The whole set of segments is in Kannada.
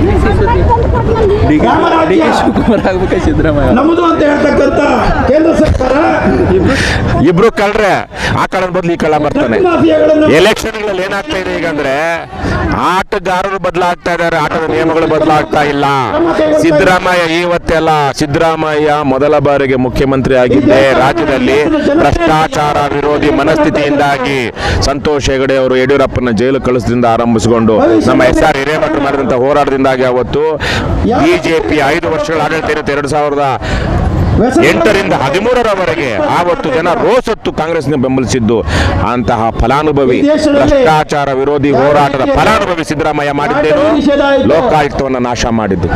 谢谢兄弟 ಡಿ ಕೆ ಶಿವಕುಮಾರ್ ಆಗ್ಬೇಕಾ ಸಿದ್ದರಾಮಯ್ಯ? ನಮ್ಮದು ಅಂತ ಹೇಳ್ತಕ್ಕಂಥ ಕೇಂದ್ರ ಸರ್ಕಾರ ಇಬ್ರು ಕಳ್ರೆ ಆ ಕಳನ್ ಬದಲು ಈ ಕಳ್ಳ ಬರ್ತಾನೆ ಎಲೆಕ್ಷನ್ಗಳಲ್ಲಿ ಎಲೆಕ್ಷನ್ಗಳಲ್ಲಿ ಏನಾಗ್ತಾ ಇದೆ ಈಗ ಅಂದ್ರೆ ಆಟಗಾರರು ಬದಲಾಗ್ತಾ ಇದ್ದಾರೆ ಆಟದ ನಿಯಮಗಳು ಬದಲಾಗ್ತಾ ಇಲ್ಲ. ಸಿದ್ದರಾಮಯ್ಯ ಇವತ್ತೆಲ್ಲ ಸಿದ್ದರಾಮಯ್ಯ ಮೊದಲ ಬಾರಿಗೆ ಮುಖ್ಯಮಂತ್ರಿ ಆಗಿದ್ದೆ ರಾಜ್ಯದಲ್ಲಿ ಭ್ರಷ್ಟಾಚಾರ ವಿರೋಧಿ ಮನಸ್ಥಿತಿಯಿಂದಾಗಿ ಸಂತೋಷ್ ಹೆಗಡೆ ಅವರು ಯಡಿಯೂರಪ್ಪನ ಜೈಲು ಕಳಿಸದಿಂದ ಆರಂಭಿಸಿಕೊಂಡು ನಮ್ಮ ಎಸ್ ಆರ್ ಹಿರೇಮಠ ಮಾಡಿದಂಥ ಹೋರಾಟದಿಂದಾಗಿ ಅವತ್ತು ಬಿಜೆಪಿ ಐದು ವರ್ಷಗಳ ಆಡಳಿತ ಇರುತ್ತೆ ಎರಡು ಸಾವಿರದ ಎಂಟರಿಂದ ಹದಿಮೂರರವರೆಗೆ ಆವತ್ತು ಜನ ರೋಸತ್ತು ಕಾಂಗ್ರೆಸ್ನ ಬೆಂಬಲಿಸಿದ್ದು ಅಂತಹ ಫಲಾನುಭವಿ, ಭ್ರಷ್ಟಾಚಾರ ವಿರೋಧಿ ಹೋರಾಟದ ಫಲಾನುಭವಿ ಸಿದ್ದರಾಮಯ್ಯ ಮಾಡಿದ್ದೇನು? ಲೋಕಾಯುಕ್ತವನ್ನು ನಾಶ ಮಾಡಿದ್ದು.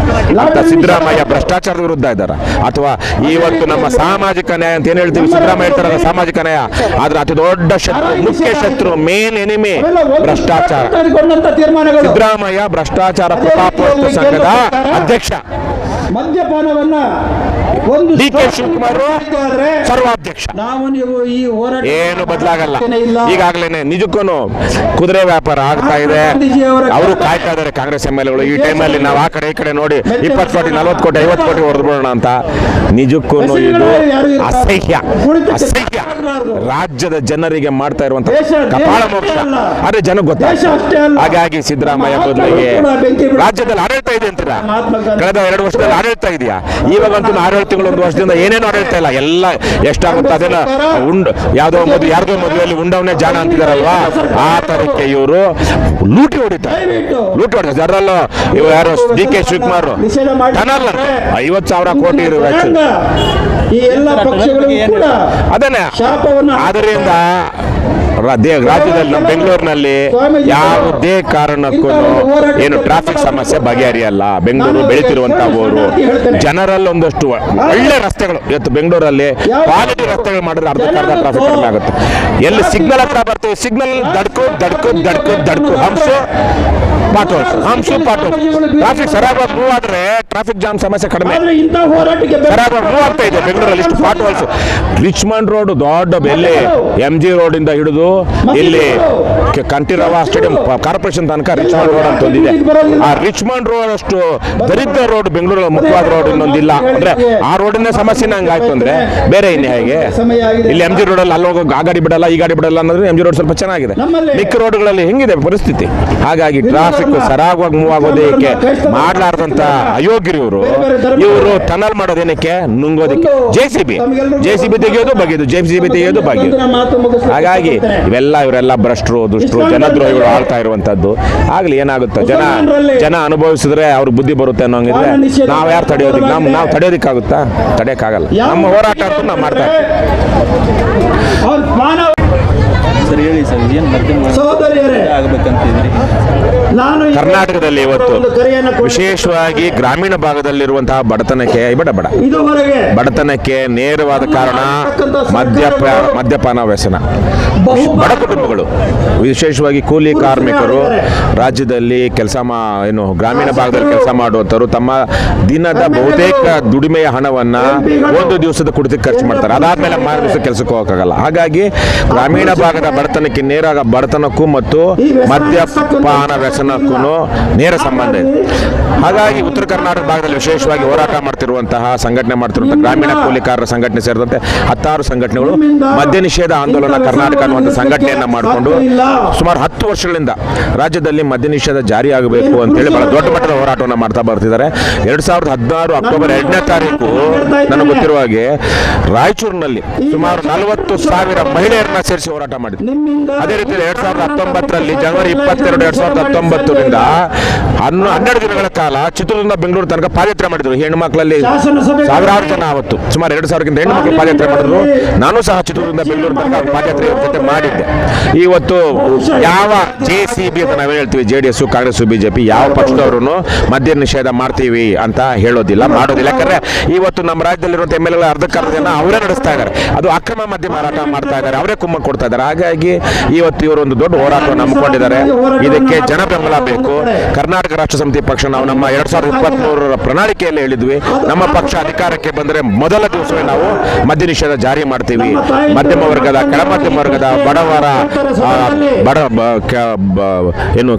ಅಂತ ಸಿದ್ದರಾಮಯ್ಯ ಭ್ರಷ್ಟಾಚಾರದ ವಿರುದ್ಧ ಇದ್ದಾರೆ? ಅಥವಾ ಇವತ್ತು ನಮ್ಮ ಸಾಮಾಜಿಕ ನ್ಯಾಯ ಅಂತ ಏನು ಹೇಳ್ತೀವಿ? ಸಿದ್ದರಾಮಯ್ಯ ಹೇಳ್ತಾರಲ್ಲ ಸಾಮಾಜಿಕ ನ್ಯಾಯ. ಆದ್ರೆ ಅತಿ ದೊಡ್ಡ ಶತ್ರು, ಮುಖ್ಯ ಶತ್ರು ಮೇನ್ ಎನಿಮಿ ಭ್ರಷ್ಟಾಚಾರ. ಸಿದ್ದರಾಮಯ್ಯ ಭ್ರಷ್ಟಾಚಾರ ಪ್ರತಾಪ ಸಂಘದ ಅಧ್ಯಕ್ಷ. ಮದ್ಯಪಾನವನ್ನ ಒಂದು ಸರ್ವಾಧ್ಯಕ್ಷ. ನಾವು ನೀವು ಈ ಹೋರಾಟ ಏನು ಬದಲಾಗಲ್ಲ. ಈಗಾಗಲೇ ನಿಜಕ್ಕೂ ಕುದುರೆ ವ್ಯಾಪಾರ ಆಗ್ತಾ ಇದೆ. ಅವರು ಕಾಯ್ತಾ ಇದ್ದಾರೆ ಕಾಂಗ್ರೆಸ್ ಎಂ ಎಲ್ ಎಗಳು. ಈ ಟೈಮಲ್ಲಿ ನಾವು ಆ ಕಡೆ ಈ ಕಡೆ ನೋಡಿ ಇಪ್ಪತ್ತು ಕೋಟಿ ನಲ್ವತ್ತು ಕೋಟಿ ಐವತ್ತು ಕೋಟಿ ಹೊರದ್ಬಿಡೋಣ ಬಿಡೋಣ ಅಂತ ನಿಜಕ್ಕೂ ಇದು ಅಸಹ್ಯ. ಅಸಹ್ಯ. ರಾಜ್ಯದ ಜನರಿಗೆ ಮಾಡ್ತಾ ಇರುವಂತ ಕಪಾಳ ಮೋಕ್ಷ ಅರೆ ಜನ ಗೊತ್ತ? ಗೊತ್ತಾಗ ಹಾಗಾಗಿ ಸಿದ್ದರಾಮಯ್ಯ ಬದಲಿಗೆ ರಾಜ್ಯದಲ್ಲಿ ಆಡಳಿತ ಇದೆ ಅಂತೀರಾ? ಕಳೆದ ಎರಡು ವರ್ಷದಲ್ಲಿ ಆಡಳಿತ ಇದೆಯಾ? ಇವಾಗಂತೂ ಆಡಳಿತ ತಿಂಗಳು ಒಂದು ವರ್ಷದಿಂದ ಏನೇನು ಆಡಳಿತ ಇಲ್ಲ. ಎಲ್ಲ ಎಷ್ಟಾಗುತ್ತೆ ಅದನ್ನ ಉಂಡ್ ಯಾವ್ದೋ ಮದುವೆ ಯಾರ್ದೋ ಮದುವೆಯಲ್ಲಿ ಉಂಡವನೇ ಜಾಣ ಅಂತಿದಾರಲ್ವಾ? ಆ ತರಕ್ಕೆ ಇವರು ಲೂಟಿ ಹೊಡಿತಾರೆ. ಲೂಟಿ ಹೊಡಿತಾರೆ. ಅದರಲ್ಲೂ ಇವ್ ಯಾರು? ಡಿ ಕೆ ಶಿವಕುಮಾರ್ ಟನಲ್ ಐವತ್ತು ಸಾವಿರ ಕೋಟಿ ಇರುವ ಅದನ್ನೇ. ಆದ್ದರಿಂದ ರಾ- ದೇ- ರಾಜ್ಯದಲ್ಲಿ ನಮ್ಮ ಬೆಂಗಳೂರಿನಲ್ಲಿ ಯಾವುದೇ ಕಾರಣಕ್ಕೂ ಏನು ಟ್ರಾಫಿಕ್ ಸಮಸ್ಯೆ ಬಗೆಹರಿಯಲ್ಲ. ಬೆಂಗಳೂರು ಬೆಳೀತಿರುವಂತಹ ಊರು. ಜನರಲ್ಲಿ ಒಂದಷ್ಟು ಒಳ್ಳೆ ರಸ್ತೆಗಳು. ಇವತ್ತು ಬೆಂಗಳೂರಲ್ಲಿ ಕ್ವಾಲಿಟಿ ರಸ್ತೆಗಳು ಮಾಡಿದ್ರೆ ಅರ್ಧಕ್ಕರ್ಧ ಟ್ರಾಫಿಕ್ ಕಡಿಮೆ ಆಗುತ್ತೆ. ಎಲ್ಲಿ ಸಿಗ್ನಲ್ ಹತ್ರ ಬರ್ತೀವಿ ಸಿಗ್ನಲ್ ದಡ್ಕು ದಡ್ಕು ದಡ್ಕು ದಡ್ಕು. ಹಂಸು ಪಾಟೋ ಹಂಸು ಪಾಟೋ. ಟ್ರಾಫಿಕ್ ಸರಾಗ ಮೂವ್ ಆದ್ರೆ ಟ್ರಾಫಿಕ್ ಜಾಮ್ ಸಮಸ್ಯೆ ಕಡಿಮೆ. ಸರಿಯಾಗಿ ಮೂವ್ ಆಗ್ತಾ ಇದೆ ಬೆಂಗಳೂರಲ್ಲಿ. ಇಷ್ಟು ಪಾಟ್ ರಿಚ್ಮಂಡ್ ರೋಡ್ ದೊಡ್ಡ ಬೆಲ್ಲೆ ಎಂ ಜಿ ರೋಡ್ ಇಂದ ಹಿಡಿದು ಇಲ್ಲಿ ಕಂಠೀರವ ಸ್ಟೇಡಿಯಂ ಕಾರ್ಪೊರೇಷನ್ ತನಕ ರಿಚ್ಮಂಡ್ ರೋಡ್ ಅಂತ ಒಂದಿದೆ. ಆ ರಿಚ್ಮಂಡ್ ರೋಡ್ ಅಷ್ಟು ದರಿದ್ರ ರೋಡ್ ಬೆಂಗಳೂರು ಮುಖ್ಯವಾದ ರೋಡ್ ಇನ್ನೊಂದಿಲ್ಲ. ಅಂದ್ರೆ ಆ ರೋಡಿನ ಸಮಸ್ಯೆನ ಹಂಗಾಯ್ತು ಅಂದ್ರೆ ಬೇರೆ ಇನ್ನು ಹೇಗೆ? ಇಲ್ಲಿ ಎಂ ಜಿ ರೋಡಲ್ಲಿ ಅಲ್ಲಿ ಹೋಗೋ ಆ ಗಾಡಿ ಬಿಡಲ್ಲ ಈ ಗಾಡಿ ಬಿಡಲ್ಲ ಅನ್ನೋದ್ರೆ ಎಂ ಜಿ ರೋಡ್ ಸ್ವಲ್ಪ ಚೆನ್ನಾಗಿದೆ. ಮಿಕ್ಕ ರೋಡ್ಗಳಲ್ಲಿ ಹೆಂಗಿದೆ ಪರಿಸ್ಥಿತಿ? ಹಾಗಾಗಿ ಟ್ರಾಫಿಕ್ ಸರಾಗವಾಗಿ ಮೂವ್ ಆಗೋದಕ್ಕೆ ಮಾಡಲಾರ್ದಂತ ಅಯೋಗ್ಯರು ಇವರು ಇವರು ಟನಲ್ ಮಾಡೋದೇನಕ್ಕೆ? ನುಂಗೋದಕ್ಕೆ. J C B J C B ತೆಗೆಯೋದು ಬಗೆಯೋದು. ಜೆ ಸಿ ಬಿ ತೆಗೆಯೋದು ಬಗೆಯೋದು. ಹಾಗಾಗಿ ಇವೆಲ್ಲ ಇವರೆಲ್ಲ ಭ್ರಷ್ಟರು ದುಷ್ಟರು ಜನದ್ರೋಹಿಗಳು ಆಳ್ತಾ ಇರುವಂತದ್ದು ಆಗ್ಲಿ ಏನಾಗುತ್ತೆ? ಜನ ಜನ ಅನುಭವಿಸಿದ್ರೆ ಅವ್ರ ಬುದ್ಧಿ ಬರುತ್ತೆ ಅನ್ನೋಂಗಿದ್ರೆ ನಾವು ಯಾರು ತಡೆಯೋದಿಕ್ಕೆ ನಮ್ ನಾವು ತಡೆಯೋದಿಕ್ಕಾಗುತ್ತಾ? ತಡೆಯಕ್ಕಾಗಲ್ಲ. ನಮ್ಮ ಹೋರಾಟ ಅಂತೂ ನಾವು ಮಾಡ್ತಾ ಸರ್ ಹೇಳಿ ಸರ್ ಏನು ಆಗ್ಬೇಕಂತಿದ್ರಿ ಕರ್ನಾಟಕದಲ್ಲಿ ಇವತ್ತು. ವಿಶೇಷವಾಗಿ ಗ್ರಾಮೀಣ ಭಾಗದಲ್ಲಿರುವಂತಹ ಬಡತನಕ್ಕೆ ಬಡ ಬಡ. ಇದುವರೆಗೆ ಬಡತನಕ್ಕೆ ನೇರವಾದ ಕಾರಣ ಮದ್ಯಪ ಮದ್ಯಪಾನ ವ್ಯಸನ. ಬಹು ಬಡ ಕುಟುಂಬಗಳು ವಿಶೇಷವಾಗಿ ಕೂಲಿ ಕಾರ್ಮಿಕರು ರಾಜ್ಯದಲ್ಲಿ ಕೆಲಸ ಮಾ ಏನು ಗ್ರಾಮೀಣ ಭಾಗದಲ್ಲಿ ಕೆಲಸ ಮಾಡುವಂಥವ್ರು ತಮ್ಮ ದಿನದ ಬಹುತೇಕ ದುಡಿಮೆಯ ಹಣವನ್ನ ಒಂದು ದಿವಸದ ಕುಡಿತಕ್ಕೆ ಖರ್ಚು ಮಾಡ್ತಾರೆ. ಅದಾದ್ಮೇಲೆ ಮಾರು ದಿವಸ ಕೆಲಸಕ್ಕೆ ಹೋಗಕ್ಕಾಗಲ್ಲ. ಹಾಗಾಗಿ ಗ್ರಾಮೀಣ ಭಾಗದ ಬಡತನಕ್ಕೆ ನೇರ ಬಡತನಕ್ಕೂ ಮತ್ತು ಮದ್ಯಪಾನ ವ್ಯಸನಕ್ಕೂ ನೇರ ಸಂಬಂಧ ಇದೆ. ಹಾಗಾಗಿ ಉತ್ತರ ಕರ್ನಾಟಕ ಭಾಗದಲ್ಲಿ ವಿಶೇಷವಾಗಿ ಹೋರಾಟ ಮಾಡ್ತಿರುವಂತಹ ಸಂಘಟನೆ ಮಾಡ್ತಿರುವಂತಹ ಗ್ರಾಮೀಣ ಕೂಲಿಕಾರರ ಸಂಘಟನೆ ಸೇರಿದಂತೆ ಹತ್ತಾರು ಸಂಘಟನೆಗಳು ಮದ್ಯ ನಿಷೇಧ ಆಂದೋಲನ ಕರ್ನಾಟಕ ಅನ್ನುವಂಥ ಸಂಘಟನೆಯನ್ನ ಮಾಡಿಕೊಂಡು ಸುಮಾರು ಹತ್ತು ವರ್ಷಗಳಿಂದ ರಾಜ್ಯದಲ್ಲಿ ಮದ್ಯ ನಿಷೇಧ ಜಾರಿ ಆಗಬೇಕು ಅಂತೇಳಿ ಬಹಳ ದೊಡ್ಡ ಮಟ್ಟದ ಹೋರಾಟವನ್ನು ಮಾಡ್ತಾ ಬರ್ತಿದ್ದಾರೆ. ಎರಡ್ ಸಾವಿರದ ಹದಿನಾರು ಅಕ್ಟೋಬರ್ ಎರಡನೇ ತಾರೀಕು ನನಗೆ ಗೊತ್ತಿರುವ ಹಾಗೆ ರಾಯಚೂರಿನಲ್ಲಿ ಸುಮಾರು ನಲವತ್ತು ಸಾವಿರ ಮಹಿಳೆಯರನ್ನ ಸೇರಿಸಿ ಹೋರಾಟ ಮಾಡಿದ್ರು. ಅದೇ ರೀತಿ ಎರಡ್ ಸಾವಿರದ ಹತ್ತೊಂಬತ್ತರಲ್ಲಿ ಜನವರಿ ಇಪ್ಪತ್ತೆರಡು ಎರಡ್ ಸಾವಿರದ ಹತ್ತೊಂಬತ್ತರಿಂದ ರಿಂದ ಹನ್ನೆರಡು ದಿನಗಳ ಕಾಲ ಚಿತ್ರದುರ್ಗ ಬೆಂಗಳೂರು ತನಕ ಪಾದಯಾತ್ರೆ ಮಾಡಿದ್ರು. ಹೆಣ್ಣು ಮಕ್ಕಳಲ್ಲಿ ಸಾವಿರಾರು ಜನ ಆವತ್ತು. ಸುಮಾರು ಎರಡು ಸಾವಿರಕ್ಕಿಂತ ಹೆಣ್ಣು ಮಕ್ಕಳು ಪಾದಯಾತ್ರೆ ಮಾಡಿದ್ರು. ನಾನು ಸಹ ಚಿತ್ರದುರ್ಗದಿಂದ ಬೆಂಗಳೂರು ತನಕ ಪಾದಯಾತ್ರೆ ಜೊತೆ ಮಾಡಿದ್ದೆ. ಇವತ್ತು ಯಾವ ಜೆ ಸಿ ಬಿ ಅಂತ ನಾವೇನು ಹೇಳ್ತೀವಿ J D S Congress BJP ಯಾವ ಪಕ್ಷದವರು ಮದ್ಯ ನಿಷೇಧ ಮಾಡ್ತೀವಿ ಅಂತ ಹೇಳೋದಿಲ್ಲ ಮಾಡೋದಿಲ್ಲ. ಯಾಕಂದ್ರೆ ಇವತ್ತು ನಮ್ಮ ರಾಜ್ಯದಲ್ಲಿರುವಂಥ ಎಂ ಎಲ್ ಎ ಅರ್ಧಕ್ಕರ್ಧ ಜನ ಅವರೇ ನಡೆಸ್ತಾ ಇದ್ದಾರೆ. ಅದು ಅಕ್ರಮ ಮದ್ಯ ಮಾರಾಟ ಮಾಡ್ತಾ ಇದ್ದಾರೆ. ಅವರೇ ಕುಮ್ಮ ಕೊಡ್ತಾ ಇದ್ದಾರೆ. ಹಾಗಾಗಿ ಇವತ್ತು ಇವರು ಒಂದು ದೊಡ್ಡ ಹೋರಾಟವನ್ನು ಹಮ್ಮಿಕೊಂಡಿದ್ದಾರೆ. ಇದಕ್ಕೆ ಜನ ಬೆಂಬಲ ಬೇಕು. ಕರ್ನಾಟಕ ರಾಷ್ಟ್ರ ಸಮಿತಿ ಪಕ್ಷ ನಾವು ನಮ್ಮ ಎರಡ್ ಸಾವಿರದ ಇಪ್ಪತ್ಮೂರರ ಪ್ರಣಾಳಿಕೆಯಲ್ಲಿ ಹೇಳಿದ್ವಿ. ನಮ್ಮ ಪಕ್ಷ ಅಧಿಕಾರಕ್ಕೆ ಬಂದರೆ ಮೊದಲ ದಿವಸವೇ ನಾವು ಮದ್ಯ ನಿಷೇಧ ಜಾರಿ ಮಾಡ್ತೀವಿ. ಮಧ್ಯಮ ವರ್ಗದ, ಕೆಳ ಮಧ್ಯಮ ವರ್ಗದ ಬಡವರ ಬಡ ಏನು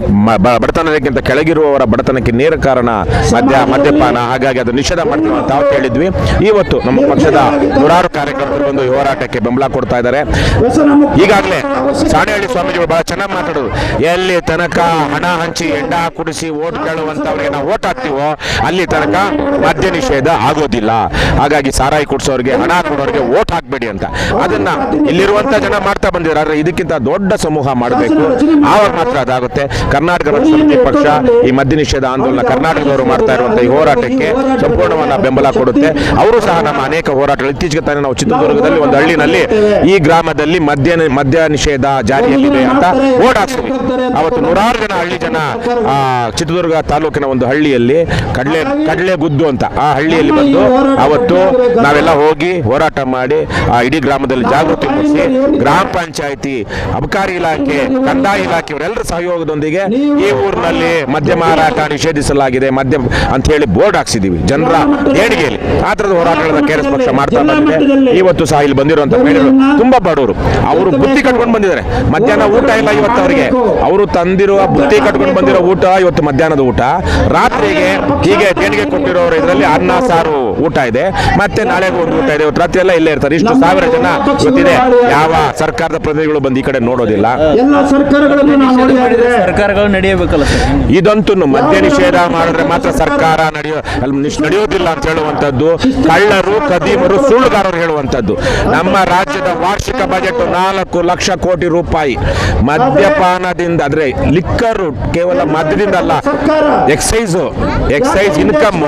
ಬಡತನಕ್ಕಿಂತ ಕೆಳಗಿರುವವರ ಬಡತನಕ್ಕೆ ನೇರ ಕಾರಣ ಮದ್ಯ, ಮದ್ಯಪಾನ. ಹಾಗಾಗಿ ಅದು ನಿಷೇಧ ಮಾಡ್ತೀವಿ ಅಂತ ಹೇಳಿದ್ವಿ. ಇವತ್ತು ನಮ್ಮ ಪಕ್ಷದ ನೂರಾರು ಕಾರ್ಯಕರ್ತರು ಬಂದು ಹೋರಾಟಕ್ಕೆ ಬೆಂಬಲ ಕೊಡ್ತಾ ಇದ್ದಾರೆ. ಈಗಾಗಲೇ, ಸಾಣೆಹಳ್ಳಿ ಸ್ವಾಮೀಜಿಗಳು ಬಹಳ ಚೆನ್ನಾಗಿ ಮಾತಾಡೋದು. ಎಲ್ಲಿ ತನಕ ಹಣ ಹಂಚಿ ಎಂಡ ಕುಡಿಸಿ ಓಟ್ ಕೇಳುವಂತವ್ರಿಗೆ ನಾವು ಓಟ್ ಹಾಕ್ತೀವೋ, ಅಲ್ಲಿ ತನಕ ಮದ್ಯ ನಿಷೇಧ ಆಗೋದಿಲ್ಲ. ಹಾಗಾಗಿ ಸಾರಾಯಿ ಕುಡಿಸೋರಿಗೆ, ಹಣ ಕೊಡೋರಿಗೆ ಓಟ್ ಹಾಕ್ಬೇಡಿ ಅಂತ. ಅದನ್ನ ಇಲ್ಲಿರುವಂತ ಜನ ಮಾಡ್ತಾ ಬಂದಿದ್ದಾರೆ. ಆದ್ರೆ ಇದಕ್ಕಿಂತ ದೊಡ್ಡ ಸಮೂಹ ಮಾಡಬೇಕು. ಆವಾಗ ಮಾತ್ರ ಅದಾಗುತ್ತೆ. ಕರ್ನಾಟಕ ಪಕ್ಷ ಈ ಮದ್ಯ ನಿಷೇಧ ಆಂದೋಲನ ಕರ್ನಾಟಕದವರು ಮಾಡ್ತಾ ಇರುವಂತ ಈ ಹೋರಾಟಕ್ಕೆ ಸಂಪೂರ್ಣವನ್ನ ಬೆಂಬಲ ಕೊಡುತ್ತೆ. ಅವರು ಸಹ ನಮ್ಮ ಅನೇಕ ಹೋರಾಟಗಳು. ಇತ್ತೀಚೆಗೆ ತಾನೇ ನಾವು ಚಿತ್ರದುರ್ಗದಲ್ಲಿ ಒಂದು ಹಳ್ಳಿನಲ್ಲಿ ಈ ಗ್ರಾಮದಲ್ಲಿ ಮದ್ಯ ಮದ್ಯ ನಿಷೇಧ ಜಾರಿಯಲ್ಲಿದೆ ಅಂತ ಓಡಾಡ್ತೀವಿ ಅವತ್ತು ನೂರಾರು ಜನ ಹಳ್ಳಿ ಜನ ಆ, ಚಿತ್ರದುರ್ಗ ತಾಲೂಕಿನ ಒಂದು ಹಳ್ಳಿಯಲ್ಲಿ ಕಡಲೆ ಕಡಲೆ ಗುದ್ದು ಅಂತ ಆ ಹಳ್ಳಿಯಲ್ಲಿ ಬಂದು ಅವತ್ತು ನಾವೆಲ್ಲ ಹೋಗಿ ಹೋರಾಟ ಮಾಡಿ ಆ ಇಡೀ ಗ್ರಾಮದಲ್ಲಿ ಜಾಗೃತಿ ಮೂಡಿಸಿ ಗ್ರಾಮ ಪಂಚಾಯಿತಿ ಅಬಕಾರಿ ಇಲಾಖೆ ಕಂದಾಯ ಇಲಾಖೆ ಇವರೆಲ್ಲರ ಸಹಯೋಗದೊಂದಿಗೆ ಈ ಊರಿನಲ್ಲಿ ಮದ್ಯ ಮಾರಾಟ ನಿಷೇಧಿಸಲಾಗಿದೆ ಮದ್ಯ ಅಂತ ಹೇಳಿ ಬೋರ್ಡ್ ಹಾಕ್ಸಿದೀವಿ. ಜನರ ದೇಣಿಗೆಯಲ್ಲಿ ಆ ಥರದ ಹೋರಾಟಗಳನ್ನ ಎಸ್ ಪಕ್ಷ ಮಾಡ್ತಾ ಇದ್ದಾರೆ ಇವತ್ತು ಸಹ ಇಲ್ಲಿ ಬಂದಿರುವಂತ ಮಹಿಳೆಯರು ತುಂಬಾ ಬಡವರು. ಅವರು ಬುತ್ತಿ ಕಟ್ಕೊಂಡು ಬಂದಿದ್ದಾರೆ. ಮಧ್ಯಾಹ್ನ ಊಟ ಇಲ್ಲ ಇವತ್ತು ಅವರಿಗೆ. ಅವರು ತಂದಿರುವ ಬುತ್ತಿ ಕಟ್ಕೊಂಡು ಬಂದಿರೋ ಊಟ ಇವತ್ತು ಮಧ್ಯಾಹ್ನದ ಊಟ. ರಾತ್ರಿಗೆ ಹೀಗೆ ದೇಣಿಗೆ ಕೊಟ್ಟಿರೋರು ಇದರಲ್ಲಿ ಅನ್ನ ಸಾರು. ಊಟ ಇದೆ. ಮತ್ತೆ ನಾಳೆ ಒಂದು ಊಟ ಇದೆ. ರಾತ್ರಿ ಎಲ್ಲ ಇಲ್ಲೇ ಇರ್ತಾರೆ. ಇಷ್ಟು ಸಾವಿರ ಜನ ಗೊತ್ತಿದೆ. ಯಾವ ಸರ್ಕಾರದ ಪ್ರತಿನಿಧಿಗಳು ಬಂದು ಈ ಕಡೆ ನೋಡೋದಿಲ್ಲ. ಸರ್ಕಾರಗಳು ನಡೆಯಬೇಕಲ್ಲ ಸರ್? ಇದಂತೂ ಮದ್ಯ ನಿಷೇಧ ಮಾಡಿದ್ರೆ ಮಾತ್ರ ಸರ್ಕಾರ ನಡೆಯೋ ಅಲ್ಲಿ ನಡೆಯೋದಿಲ್ಲ ಅಂತ ಹೇಳುವಂತದ್ದು ಕಳ್ಳರು ಕದೀಮರು ಸುಳ್ಳುಗಾರರು ಹೇಳುವಂತದ್ದು ನಮ್ಮ ರಾಜ್ಯದ ವಾರ್ಷಿಕ ಬಜೆಟ್ ನಾಲ್ಕು ಲಕ್ಷ ಕೋಟಿ ರೂಪಾಯಿ. ಮದ್ಯಪಾನದಿಂದ ಅಂದ್ರೆ ಲಿಕ್ಕರು ಕೇವಲ ಮದ್ಯದಿಂದ ಅಲ್ಲ. ಎಕ್ಸೈಸ್ ಎಕ್ಸೈಸ್ ಇನ್ಕಮ್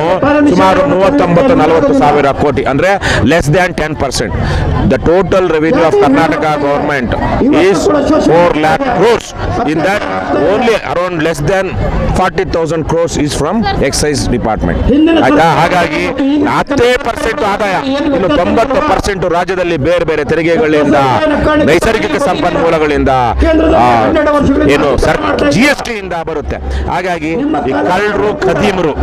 ಸುಮಾರು ಮೂವತ್ತೊಂಬತ್ತು ನಲವತ್ತು ಸಾವಿರ ಕೋಟಿ ಅಂದ್ರೆ less than ten percent the total revenue of Karnataka government is four lakh crores in that only around less than forty thousand crores is from excise department ಆಯ್ತಾ? ಹಾಗಾಗಿ ಹತ್ತೇ ಪರ್ಸೆಂಟ್ ಆದಾಯ, ಇನ್ನು ತೊಂಬತ್ತು ಪರ್ಸೆಂಟ್ ರಾಜ್ಯದಲ್ಲಿ ಬೇರೆ ಬೇರೆ ತೆರಿಗೆಗಳಿಂದ, ನೈಸರ್ಗಿಕ ಸಂಪನ್ಮೂಲಗಳಿಂದ ಏನು ಸರ್ ಜಿ ಎಸ್ ಟಿಯಿಂದ ಬರುತ್ತೆ. ಹಾಗಾಗಿ ಈ ಕಳ್ಳರು, ಖದೀಮರು,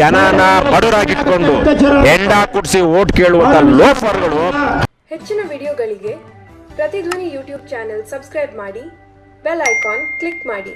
ಜನನ ಬಡವರಾಗಿಟ್ಕೊಂಡು ಹೆಂಡ ಕುಡಿಸಿ ಓಟ್ ಕೇಳುವಂತ ಲೋಫರ್ಗಳು. ಹೆಚ್ಚಿನ ವಿಡಿಯೋಗಳಿಗೆ ಪ್ರತಿಧ್ವನಿ ಯೂಟ್ಯೂಬ್ ಚಾನೆಲ್ ಸಬ್ಸ್ಕ್ರೈಬ್ ಮಾಡಿ, ಬೆಲ್ ಐಕಾನ್ ಕ್ಲಿಕ್ ಮಾಡಿ.